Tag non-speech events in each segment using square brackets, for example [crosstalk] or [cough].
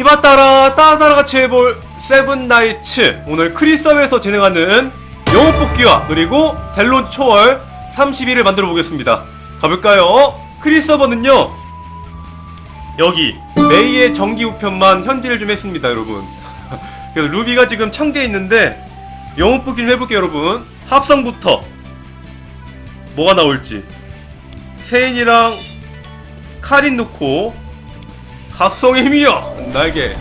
히바 따라 따라 같이 해볼 세븐 나이츠. 오늘 크리스업에서 진행하는 영웅 뽑기와 그리고 델론 초월 30일을 만들어 보겠습니다. 가볼까요? 크리서버는요 여기 메이의 정기 우편만 현질을 좀 했습니다 여러분. [laughs] 그래서 루비가 지금 1000개 있는데 영웅 뽑기 좀 해볼게요 여러분. 합성부터 뭐가 나올지. 세인이랑 카린 넣고 합성의 힘이여 나에게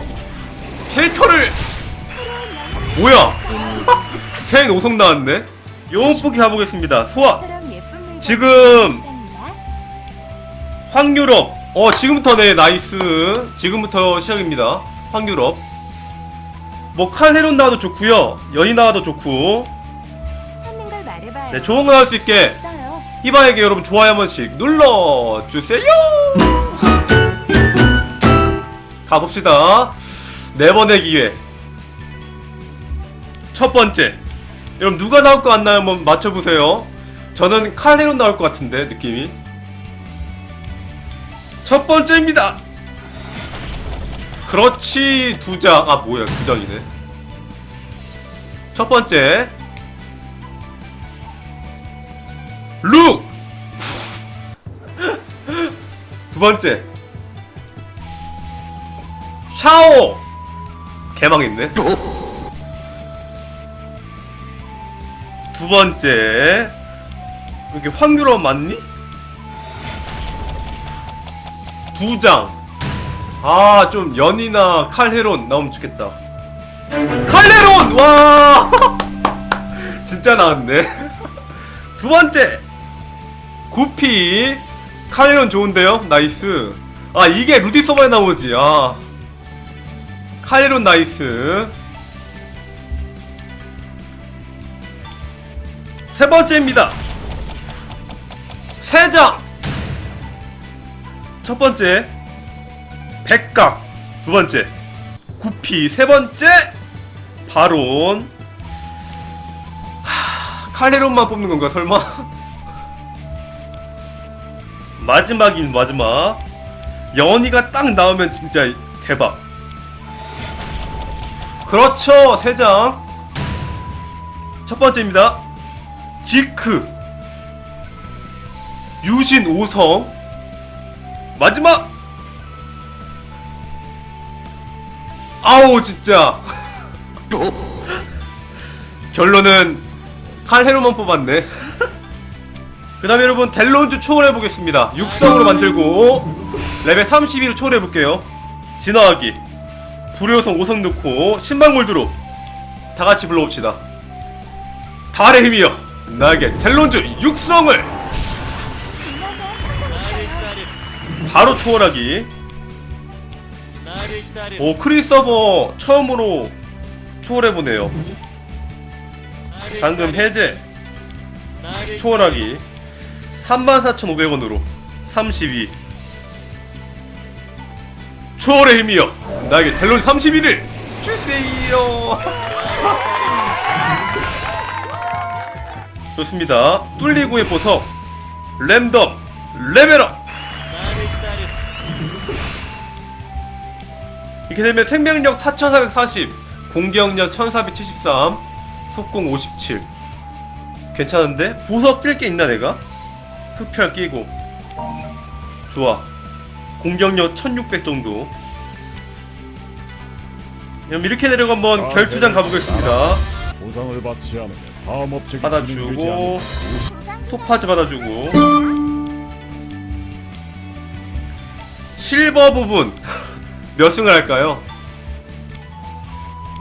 캐릭터를 뭐야? [laughs] 세인 5성 나왔네? 영웅 뽑기 가보겠습니다. 소화. 지금 황유럽. 어 지금부터 네 나이스. 지금부터 시작입니다. 황유럽. 뭐 칼헤론 나와도 좋고요. 연이 나와도 좋고. 네 좋은 거 나올 수 있게. 히바에게 여러분 좋아요 한 번씩 눌러주세요 가봅시다. 네 번의 기회. 첫 번째. 여러분 누가 나올 거 같나요? 한번 맞춰보세요. 저는 칼레론 나올 것 같은데 느낌이. 첫 번째입니다. 그렇지 두 장 아 뭐야 두 장이네. 첫 번째. 룩! [laughs] 두 번째 샤오! 개망했네 두 번째 여기 황유럽 맞니? 두 장. 아, 좀 연이나 칼헤론 나오면 좋겠다. 칼헤론! 와! [laughs] 진짜 나왔네. 두 번째 구피 카레론 좋은데요 나이스 아 이게 루디 서버에 나오지 아 카레론 나이스. 세 번째입니다. 세장 첫 번째 백각. 두 번째 구피. 세 번째 바론. 칼레론만 뽑는 건가 설마? [laughs] 마지막인 마지막. 연이가 딱 나오면 진짜 대박 그렇죠. 세장. 첫 번째입니다. 지크. 유신 5성. 마지막. 아우 진짜. [laughs] 결론은 칼헤로만 뽑았네. [laughs] 그 다음에 여러분 델론즈 초월해보겠습니다. 육성으로 만들고 레벨 32로 초월해볼게요. 진화하기 불효성 5성 넣고 10만 골드로 다같이 불러봅시다. 달의 힘이여 나에게 델론즈 육성을! 바로 초월하기. 오 크리 서버 처음으로 초월해보네요. 방금 해제. 초월하기. 34,500원으로 32 초월의 힘이여. 나에게 델론 31을 주세요. [laughs] 좋습니다. 뚫리고의 보석. 랜덤. 레벨업. 이렇게 되면 생명력 4440 공격력 1473 속공 57 괜찮은데? 보석 낄 게 있나 내가? 흡혈 끼고. 좋아 공격력 1600 정도. 그럼 이렇게 내려가 한번 결투장 가보겠습니다. 보상을 받지 않으면 다음 받아주고 토파즈 받아주고. 실버 부분. [laughs] 몇 승을 할까요?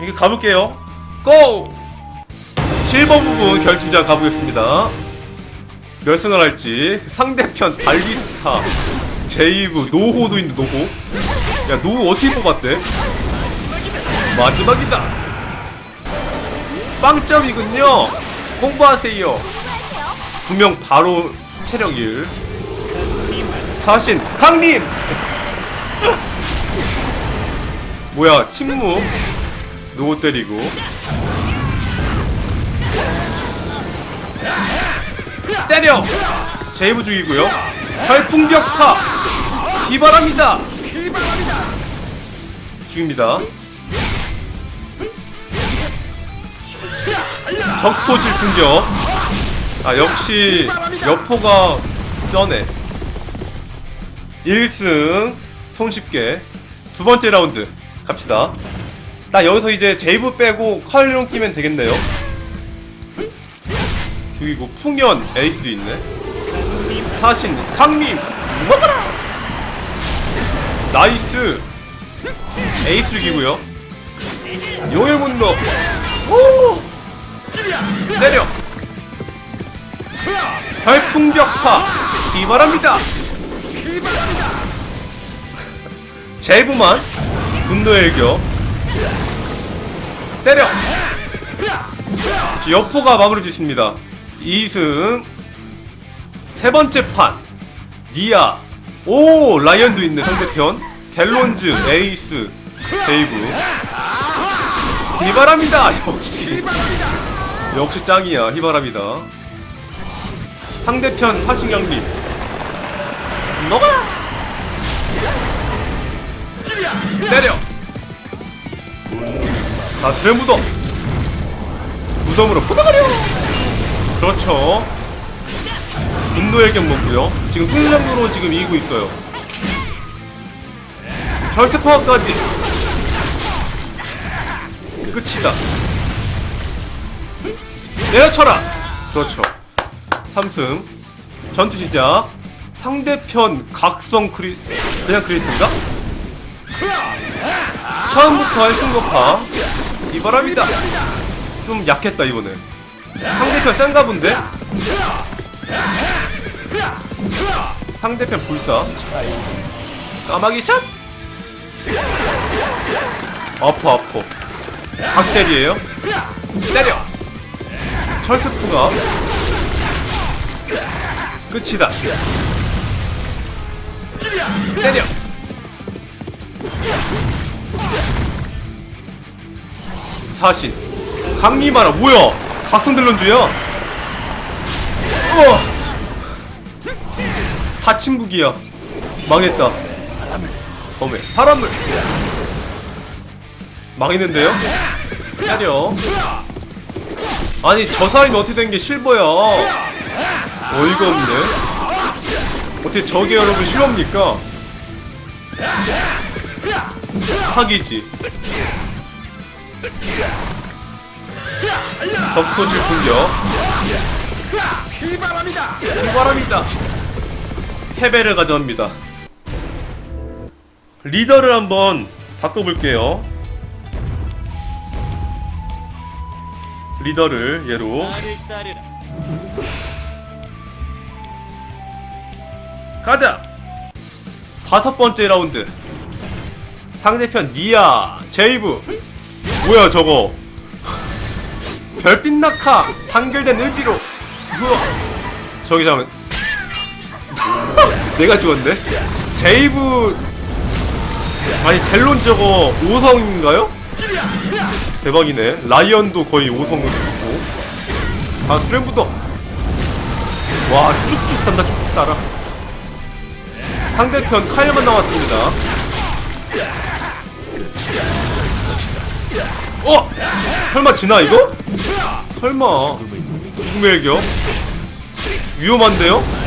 이렇게 가볼게요. 고! 실버 부분 결투장 가보겠습니다. 몇 승을 할지. 상대편 발리스타 제이브 노호도 있는데 노호? 야 노호 어떻게 뽑았대? 마지막이다. 빵점이군요. 공부하세요. 두명 바로 체력 1 사신 강림! [laughs] 뭐야 침묵. 노고 때리고. 때려! 제이브 죽이고요 별풍벽파 비바랍니다 중입니다. 적토 질 풍격. 아, 역시, 여포가 쩌네. 1승, 손쉽게. 두 번째 라운드, 갑시다. 나 여기서 이제 제이브 빼고 컬리론 끼면 되겠네요. 죽이고, 풍연, 에이스도 있네. 사신, 강림, 먹어라! 나이스! 에이스 죽이고요. 용의 분노. 오! 때려. 별풍벽파 이바랍니다. 제부만 분노의 일격 때려. 여포가 마무리 짓습니다. 2승 세 번째 판. 니아 오 라이언도 있네 상대편. 델론즈 에이스 데이브. 히바랍니다. 역시. 역시 짱이야. 히바랍니다. 상대편 사신경님 너가! 때려! 다스의 무덤. 무덤으로 뽑아가려! 그렇죠 분노의 경 먹고요. 지금 승리정도로 지금 이기고 있어요. 절세 파워까지. 끝이다. 내려쳐라. 그렇죠. 3승. 전투 시작. 상대편 각성 크리 그냥 크리스인가? 처음부터 할승거파. 이 바람이다. 좀 약했다 이번에. 상대편 센가 본데? 상대편 불사 까마귀 샷! 아파 아파 각대리에요? 때려! 철스프가 끝이다. 때려! 사신. 강림하라 뭐야? 각성들런주야 우와 무기야. 망했다. 검에 바람을 망했는데요? 때려. 아니 저 사람이 어떻게 된 게 실버야? 어이가 없네. 어떻게 저게 여러분 실버입니까? 사기지. 적토질 공격 비바람이다 패배를 가져옵니다. 리더를 한번 바꿔볼게요. 리더를 얘로. 가자! 다섯 번째 라운드. 상대편 니아 제이브. 뭐야 저거? [laughs] 별빛 낙하 단결된 의지로. 저기 잠깐 내가 죽었네? 제이브. 아니 델론 저거 5성인가요? 대박이네. 라이언도 거의 5성을 죽고. 아 수렘부터 와 쭉쭉 단다 쭉쭉 따라. 상대편 카일만 나왔습니다. 어? 설마 지나 이거? 설마. 죽음의 일격 위험한데요?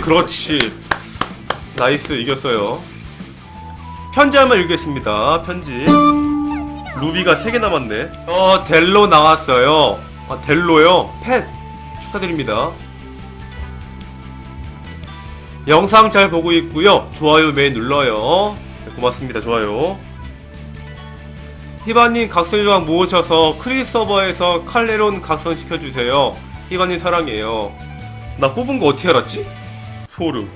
그렇지. 나이스 이겼어요. 편지 한 번 읽겠습니다. 편지. 루비가 3개 남았네. 어 델로 나왔어요. 아 델로요? 펫 축하드립니다. 영상 잘 보고 있고요. 좋아요 매일 눌러요. 네, 고맙습니다. 좋아요. 히바님 각성조각 모으셔서 크리스 서버에서 칼레론 각성시켜주세요. 히바님 사랑해요. 나 뽑은 거 어떻게 알았지? 소름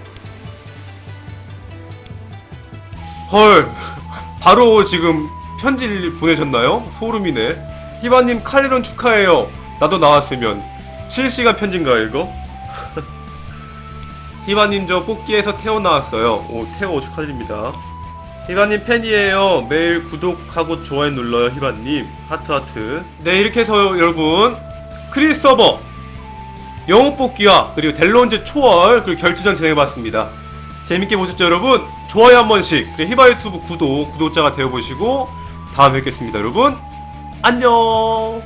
헐 바로 지금 편지 보내셨나요? 소름이네. 히바님 칼레론 축하해요. 나도 나왔으면. 실시간 편지인가요 이거? [laughs] 히바님 저 뽑기에서 태어 나왔어요. 오 태어 축하드립니다. 히바님 팬이에요. 매일 구독하고 좋아요 눌러요 히바님. 하트하트. 네 이렇게 해서 여러분. 크리스 서버 영웅 뽑기와 그리고 델론즈 초월 그리고 결투전 진행해봤습니다. 재밌게 보셨죠 여러분? 좋아요 한 번씩 그리고 히바 유튜브 구독 구독자가 되어보시고 다음에 뵙겠습니다 여러분. 안녕!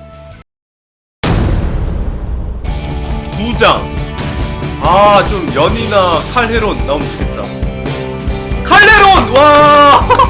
두장. 아 좀 연이나 칼헤론 나오면 좋겠다. 칼레론! 와 [laughs]